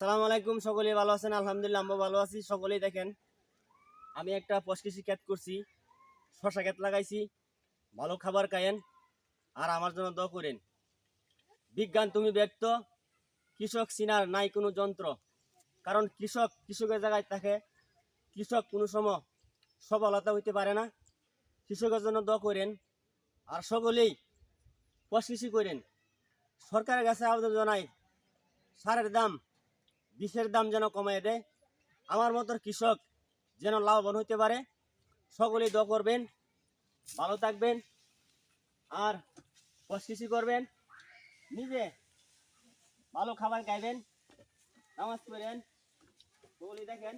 সালাম আলাইকুম, সকলেই ভালো আছেন? আলহামদুলিল্লাহ আমরা ভালো আছি। সকলেই দেখেন, আমি একটা পশকৃষি ক্ষেত করছি শশা ক্ষেত লাগাইছি, ভালো খাবার খায়েন, আর আমার জন্য দ করেন। বিজ্ঞান, তুমি ব্যর্থ কৃষক চিনার নাই কোনো যন্ত্র। কারণ কৃষক কৃষকের জায়গায় থাকে, কৃষক কোনো সময় সফলতা হইতে পারে না। কৃষকের জন্য দ করেন, আর সকলেই পশকৃষি করেন। সরকারের কাছে আবেদন জানাই, সারের দাম বিষের দাম যেন কমায় দেয়। আমার মতো কৃষক যেন লাভবান হতে পারে। সকলেই দোয়া করবেন, ভালো থাকবেন আর কৃষি করবেন। নিজে ভালো খাবার খাইবেন, নামাজ পড়েন সকলেই দেখেন।